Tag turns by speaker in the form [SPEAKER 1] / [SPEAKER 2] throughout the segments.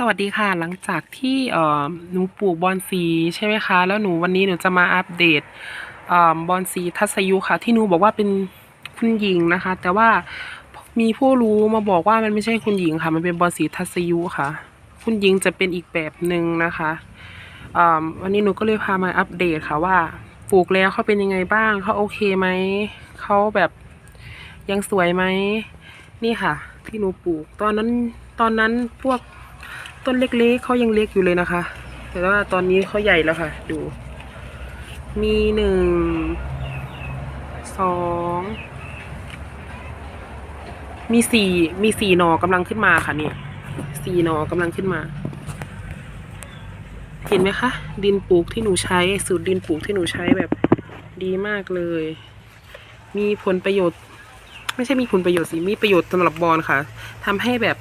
[SPEAKER 1] สวัสดีค่ะหลังจากที่เอ่อหนูปลูกบอนสีใช่ไหมคะ แล้วหนูวันนี้หนูจะมาอัปเดตเอ่อบอนสีทัศยุค่ะ ที่หนูบอกว่าเป็นคุณหญิงนะคะ แต่ว่ามีผู้รู้มาบอกว่ามันไม่ใช่คุณหญิงค่ะ มันเป็นบอนสีทัศยุค่ะ คุณหญิงจะเป็นอีกแบบหนึ่งนะคะอ่าวันนี้หนูก็เลยพามาอัปเดตค่ะว่าปลูกแล้วเขาเป็นยังไงบ้างเขาโอเคไหมเขาแบบยังสวยไหมนี่ค่ะ ที่หนูปลูก ตอนนั้นตอนนั้นพวก ต้นเล็กๆเขายังเล็กอยู่เลยนะคะ แต่ว่าตอนนี้เขาใหญ่แล้วค่ะ ดู มีหนึ่งสองมีสี่มีสี่หนอกำลังขึ้นมาค่ะเนี่ยสี่หนอกำลังขึ้นมา เห็นไหมคะ ดินปลูกที่หนูใช้สูตรดินปลูกที่หนูใช้แบบดีมากเลย มีผลประโยชน์ ไม่ใช่มีผลประโยชน์สิมีประโยชน์สำหรับบอลค่ะทำให้แบบ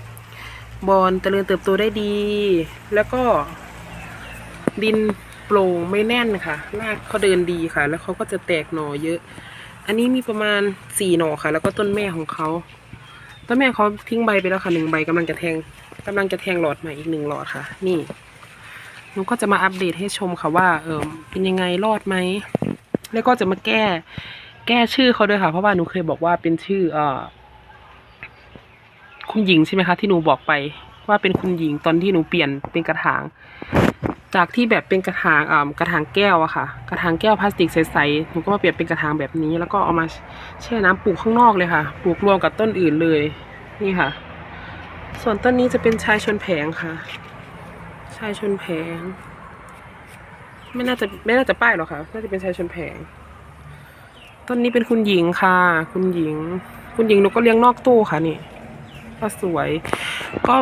[SPEAKER 1] บอลเจริญเติบโตได้ดี แล้วก็ ดินโปร่งไม่แน่นค่ะรากเขาเดินดีค่ะ แล้วเขาก็จะแตกหน่อเยอะ อันนี้มีประมาณสี่หน่อค่ะ แล้วก็ต้นแม่ของเขาต้นแม่เขาทิ้งใบไปแล้วค่ะหนึ่งใบกำลังจะแทงกำลังจะแทงหลอดใหม่อีกหนึ่งหลอดค่ะ นี่หนูก็จะมาอัปเดตให้ชมค่ะว่า เออเป็นยังไงรอดไหมแล้วก็จะมาแก้ แก้ชื่อเขาด้วยค่ะ เพราะว่าหนูเคยบอกว่าเป็นชื่อ เอ่อ คุณหญิงใช่ไหมคะที่หนูบอกไป ว่าเป็นคุณหญิงตอนที่หนูเปลี่ยนเป็นกระถาง จากที่แบบเป็นกระถางอ่ากระถางแก้วอะค่ะ กระถางแก้วพลาสติกใสๆหนูก็มาเปลี่ยนเป็นกระถางแบบนี้ แล้วก็เอามาแช่น้ำปลูกข้างนอกเลยค่ะ ปลูกรวมกับต้นอื่นเลย นี่ค่ะ ส่วนต้นนี้จะเป็นชายชนแผงค่ะ ชายชนแผง ไม่น่าจะไม่น่าจะป้ายหรอกค่ะน่าจะเป็นชายชนแผงต้นนี้เป็นคุณหญิงค่ะ คุณหญิง คุณหญิงหนูก็เลี้ยงนอกตู้ค่ะนี่ ก็สวย ก็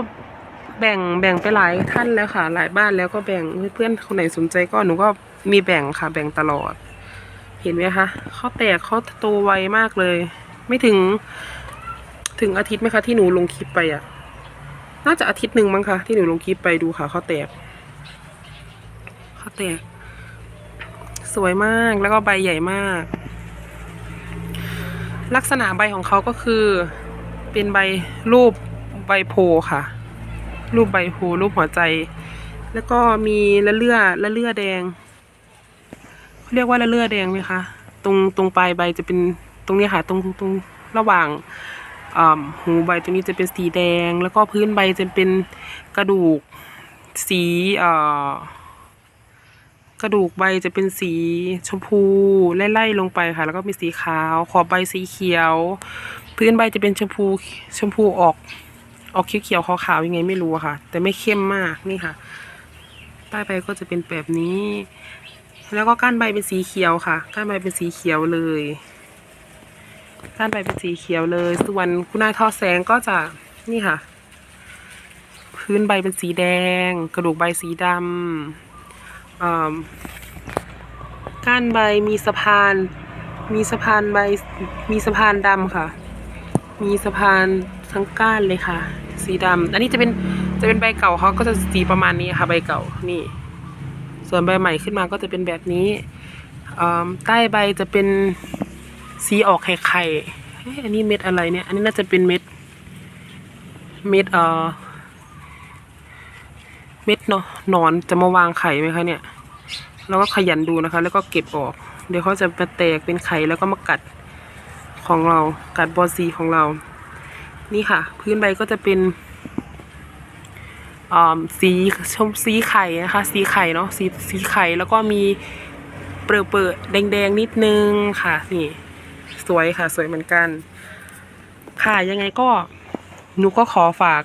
[SPEAKER 1] แบ่งแบ่งไปหลายท่านแล้วค่ะ หลายบ้านแล้วก็แบ่งเพื่อนคนไหนสนใจก็หนูก็มีแบ่งค่ะ แบ่งตลอด เห็นไหมคะเขาแตกเขาโตไวมากเลย ไม่ถึง ถึงอาทิตย์ไหมคะที่หนูลงคลิปไปอะ น่าจะอาทิตย์หนึ่งมั้งคะที่หนูลงคลิปไปดูค่ะเขาแตกเขาแตก สวยมากแล้วก็ใบใหญ่มาก ลักษณะใบของเขาก็คือ เป็นใบรูปใบโพค่ะ รูปใบโพรูปหัวใจ แล้วก็มีละเลือละเลือแดงเขาเรียกว่าละเลือแดงไหมคะ ตรงตรงปลายใบจะเป็นตรงนี้ค่ะ ตรงตรงระหว่างหูใบตรงนี้จะเป็นสีแดง แล้วก็พื้นใบจะเป็นกระดูกสีกระดูกใบจะเป็นสีชมพูไล่ๆลงไปค่ะ แล้วก็มีสีขาว ขอบใบสีเขียว พื้นใบจะเป็นชมพูชมพูออก ออกเขียวๆขาวๆยังไงไม่รู้ค่ะ แต่ไม่เข้มมากนี่ค่ะ ใต้ใบก็จะเป็นแบบนี้ แล้วก็ก้านใบเป็นสีเขียวค่ะ ก้านใบเป็นสีเขียวเลย ก้านใบเป็นสีเขียวเลย ส่วนคุณนายทอแสงก็จะนี่ค่ะ พื้นใบเป็นสีแดง กระดูกใบสีดำอ่าก้านใบมีสะพานมีสะพานใบมีสะพานดำค่ะ มีสะพานทั้งก้านเลยค่ะ สีดำอันนี้จะเป็นจะเป็นใบเก่าเขาก็จะสีประมาณนี้ค่ะใบเก่านี่ ส่วนใบใหม่ขึ้นมาก็จะเป็นแบบนี้ใต้ใบจะเป็นสีออกไข่ไข่อันนี้เม็ดอะไรเนี่ย อันนี้น่าจะเป็นเม็ด เม็ดเอ่อ เม็ดเนาะหนอนจะมาวางไข่ไหมคะเนี่ย เราก็ขยันดูนะคะ แล้วก็เก็บออก เดี๋ยวเขาจะมาแตกเป็นไข่แล้วก็มากัด ของเรา กัดบอลซีของเรา นี่ค่ะ พื้นใบก็จะเป็นอ่าสีชมสีไข่นะคะ สีไข่เนาะสีสีไข่แล้วก็มีเปลือกเปลือแดงๆนิดนึงค่ะนี่สวยค่ะ สวยเหมือนกัน ค่ะยังไงก็หนูก็ขอฝาก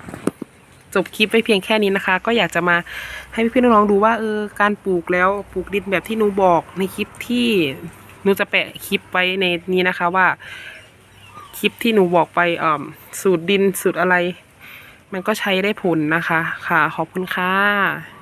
[SPEAKER 1] จบคลิปไว้เพียงแค่นี้นะคะ ก็อยากจะมาให้พี่ๆน้องๆดูว่าเออการปลูกแล้วปลูกดินแบบที่หนูบอกในคลิปที่หนูจะแปะคลิปไว้ในนี้นะคะว่า คลิปที่หนูบอกไปอ่าสูตรดินสูตรอะไร มันก็ใช้ได้ผลนะคะ ค่ะ ขอบคุณค่ะ